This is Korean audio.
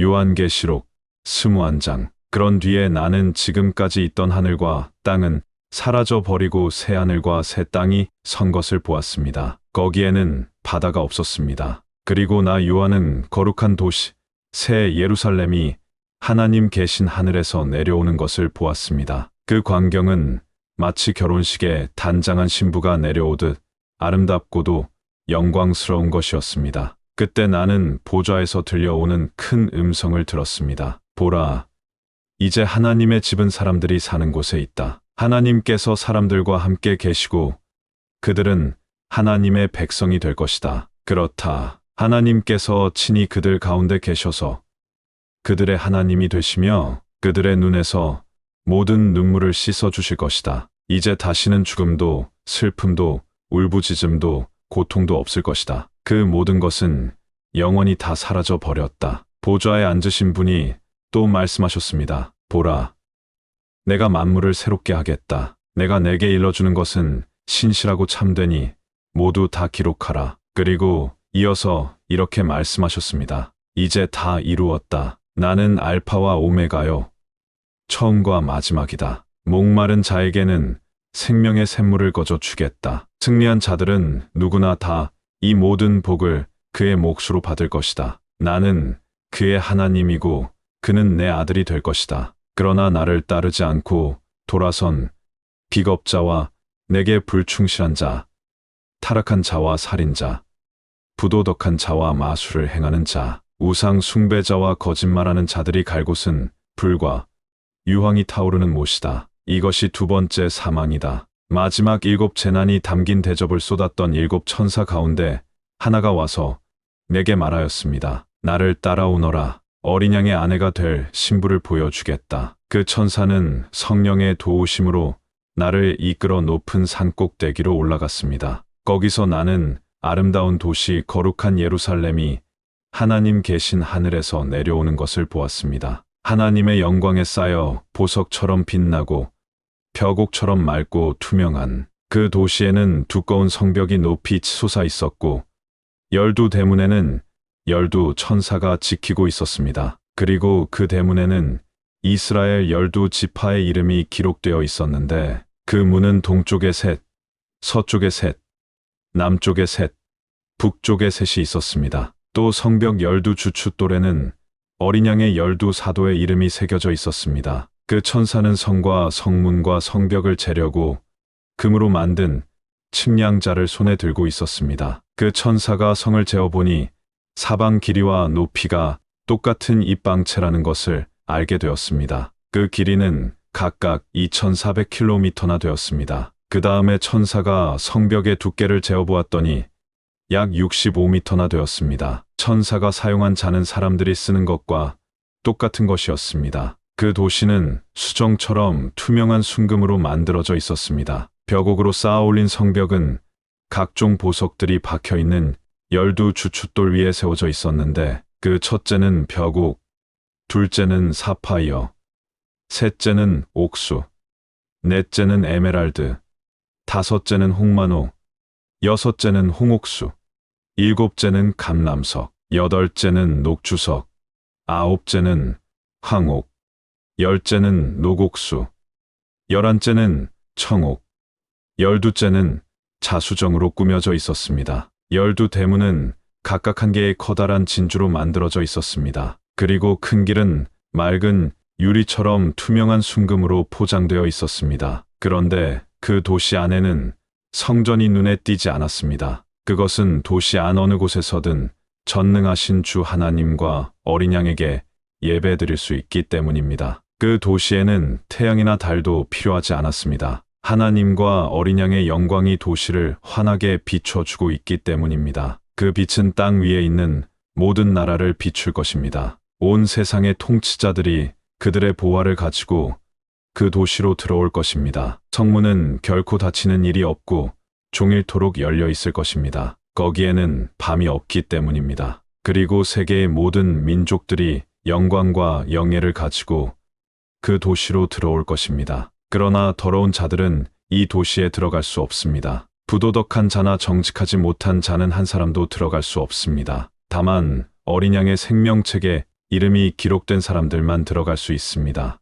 요한계시록 스무한 장. 그런 뒤에 나는 지금까지 있던 하늘과 땅은 사라져 버리고 새 하늘과 새 땅이 선 것을 보았습니다. 거기에는 바다가 없었습니다. 그리고 나 요한은 거룩한 도시 새 예루살렘이 하나님 계신 하늘에서 내려오는 것을 보았습니다. 그 광경은 마치 결혼식에 단장한 신부가 내려오듯 아름답고도 영광스러운 것이었습니다. 그때 나는 보좌에서 들려오는 큰 음성을 들었습니다. 보라, 이제 하나님의 집은 사람들이 사는 곳에 있다. 하나님께서 사람들과 함께 계시고 그들은 하나님의 백성이 될 것이다. 그렇다. 하나님께서 친히 그들 가운데 계셔서 그들의 하나님이 되시며 그들의 눈에서 모든 눈물을 씻어 주실 것이다. 이제 다시는 죽음도 슬픔도 울부짖음도 고통도 없을 것이다. 그 모든 것은 영원히 다 사라져 버렸다. 보좌에 앉으신 분이 또 말씀하셨습니다. 보라. 내가 만물을 새롭게 하겠다. 내가 내게 일러주는 것은 신실하고 참되니 모두 다 기록하라. 그리고 이어서 이렇게 말씀하셨습니다. 이제 다 이루었다. 나는 알파와 오메가요. 처음과 마지막이다. 목마른 자에게는 생명의 샘물을 거저 주겠다. 승리한 자들은 누구나 다 이 모든 복을 그의 몫으로 받을 것이다. 나는 그의 하나님이고 그는 내 아들이 될 것이다. 그러나 나를 따르지 않고 돌아선 비겁자와 내게 불충실한 자, 타락한 자와 살인자, 부도덕한 자와 마술을 행하는 자, 우상 숭배자와 거짓말하는 자들이 갈 곳은 불과 유황이 타오르는 못이다. 이것이 두 번째 사망이다. 마지막 일곱 재난이 담긴 대접을 쏟았던 일곱 천사 가운데 하나가 와서 내게 말하였습니다. 나를 따라오너라. 어린 양의 아내가 될 신부를 보여주겠다. 그 천사는 성령의 도우심으로 나를 이끌어 높은 산 꼭대기로 올라갔습니다. 거기서 나는 아름다운 도시 거룩한 예루살렘이 하나님 계신 하늘에서 내려오는 것을 보았습니다. 하나님의 영광에 쌓여 보석처럼 빛나고 벼곡처럼 맑고 투명한 그 도시에는 두꺼운 성벽이 높이 치솟아 있었고 열두 대문에는 열두 천사가 지키고 있었습니다. 그리고 그 대문에는 이스라엘 열두 지파의 이름이 기록되어 있었는데 그 문은 동쪽에 셋, 서쪽에 셋, 남쪽에 셋, 북쪽에 셋이 있었습니다. 또 성벽 열두 주춧돌에는 어린 양의 열두 사도의 이름이 새겨져 있었습니다. 그 천사는 성과 성문과 성벽을 재려고 금으로 만든 측량자를 손에 들고 있었습니다. 그 천사가 성을 재어보니 사방 길이와 높이가 똑같은 입방체라는 것을 알게 되었습니다. 그 길이는 각각 2,400km나 되었습니다. 그 다음에 천사가 성벽의 두께를 재어보았더니 약 65m나 되었습니다. 천사가 사용한 자는 사람들이 쓰는 것과 똑같은 것이었습니다. 그 도시는 수정처럼 투명한 순금으로 만들어져 있었습니다. 벽옥으로 쌓아 올린 성벽은 각종 보석들이 박혀 있는 열두 주춧돌 위에 세워져 있었는데 그 첫째는 벽옥, 둘째는 사파이어, 셋째는 옥수, 넷째는 에메랄드, 다섯째는 홍만호, 여섯째는 홍옥수, 일곱째는 감남석, 여덟째는 녹주석, 아홉째는 황옥, 열째는 노곡수, 열한째는 청옥, 열두째는 자수정으로 꾸며져 있었습니다. 열두 대문은 각각 한 개의 커다란 진주로 만들어져 있었습니다. 그리고 큰 길은 맑은 유리처럼 투명한 순금으로 포장되어 있었습니다. 그런데 그 도시 안에는 성전이 눈에 띄지 않았습니다. 그것은 도시 안 어느 곳에서든 전능하신 주 하나님과 어린 양에게 예배 드릴 수 있기 때문입니다. 그 도시에는 태양이나 달도 필요하지 않았습니다. 하나님과 어린 양의 영광이 도시를 환하게 비춰주고 있기 때문입니다. 그 빛은 땅 위에 있는 모든 나라를 비출 것입니다. 온 세상의 통치자들이 그들의 보화를 가지고 그 도시로 들어올 것입니다. 성문은 결코 닫히는 일이 없고 종일토록 열려 있을 것입니다. 거기에는 밤이 없기 때문입니다. 그리고 세계의 모든 민족들이 영광과 영예를 가지고 그 도시로 들어올 것입니다. 그러나 더러운 자들은 이 도시에 들어갈 수 없습니다. 부도덕한 자나 정직하지 못한 자는 한 사람도 들어갈 수 없습니다. 다만 어린 양의 생명책에 이름이 기록된 사람들만 들어갈 수 있습니다.